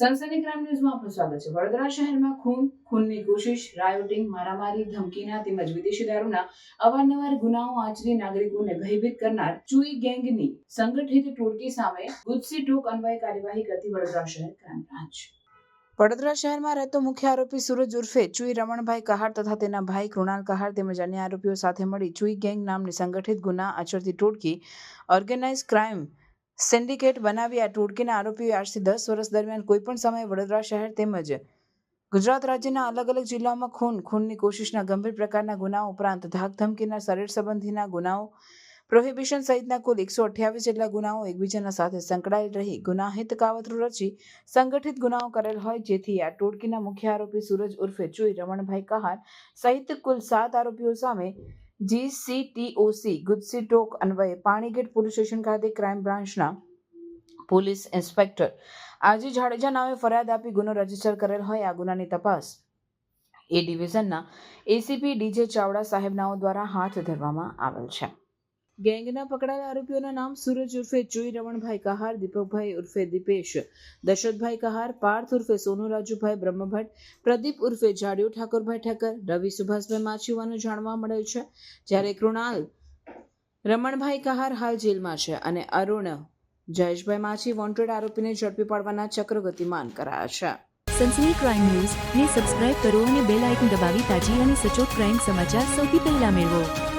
સનસની crime ન્યૂઝમાં આપનું સ્વાગત છે. વડોદરા શહેરમાં ખૂન, ખૂનની કોશિશ રાયોટિંગ મારામારી, ધમકીના તેમજ વિદેશી દારૂના અવારનવાર ગુનાઓ આચરી નાગરિકોને ભયભીત કરનાર ચુઈ ગેંગની સંગઠિત ટોળકી સામે ગુજસી ટોક અન્વયે કાર્યવાહી કરતી વડોદરા શહેર ક્રાઇમ બ્રાન્ચ. વડોદરા શહેરમાં રહેતો મુખ્ય આરોપી સુરજ ઉર્ફે ચુઈ રમણભાઈ કહાર તથા તેના ભાઈ કૃણાલ કહાર તેમજ અન્ય આરોપીઓ સાથે મળી ચુઈ ગેંગ નામની સંગઠિત ગુના આચરતી ટોળકી ઓર્ગેનાઇઝ ક્રાઇમ સિન્ડિકેટ બનાવી આ ટોળકીના આરોપીઓ આજથી દસ વર્ષ દરમિયાન કોઈપણ સમયે વડોદરા શહેર તેમજ ગુજરાત રાજ્યના અલગ અલગ જિલ્લાઓમાં ખૂન, ખૂનની કોશિશના ગંભીર પ્રકારના ગુનાઓ ઉપરાંત ધાક ધમકીના શરીર સંબંધીના ગુનાઓ, પ્રોહિબિશન સહિતના કુલ એકસો અઠ્યાવીસ જેટલા ગુનાઓ એકબીજાના સાથે સંકળાયેલ રહી, ગુનાહિત કાવતરું રચી સંગઠિત ગુનાઓ કરેલ હોય જેથી આ ટોળકીના મુખ્ય આરોપી સૂરજ ઉર્ફે ચુઈ રમણભાઈ કહાર સહિત કુલ સાત આરોપીઓ સામે જીસીટીઓસી ગુજસી ટોક અન્વયે પાણીગેટ પોલીસ સ્ટેશન ખાતે ક્રાઇમ બ્રાન્ચના પોલીસ ઇન્સ્પેક્ટર. આજે જાડેજા નામે ફરિયાદ આપી ગુનો રજિસ્ટર કરેલ હોય આ ગુનાની તપાસ એ ડિવિઝનના એસીપી ડીજે ચાવડા સાહેબનાઓ દ્વારા હાથ ધરવામાં આવેલ છે. ગેંગના પકડાયેલા આરોપીઓના નામ સૂરજ ઉર્ફે ચુઈ રમણભાઈ કહાર, દીપકભાઈ ઉર્ફે દીપેશ, દશરથભાઈ કહાર, પાર્થ ઉર્ફે સોનુ, રાજુભાઈ બ્રહ્મભટ્ટ, પ્રદીપ ઉર્ફે જાડિયો, ઠાકોરભાઈ ઠક્કર, રવિ સુભાષભાઈ માછી હોવાનું જાણવા મળેલ છે. જ્યારે કૃણાલ રમણભાઈ કહાર હાલ જેલમાં છે અને અરુણ જયેશભાઈ માછી વોન્ટેડ આરોપીને ઝડપી પાડવાના ચક્ર ગતિમાન કરાયા છે. સનસની ક્રાઇમ ન્યૂઝ ને સબસ્ક્રાઇબ કરો અને બેલ આઇકન દબાવી તાજી અને સચોટ ક્રાઇમ સમાચાર સૌથી પહેલા મેળવો.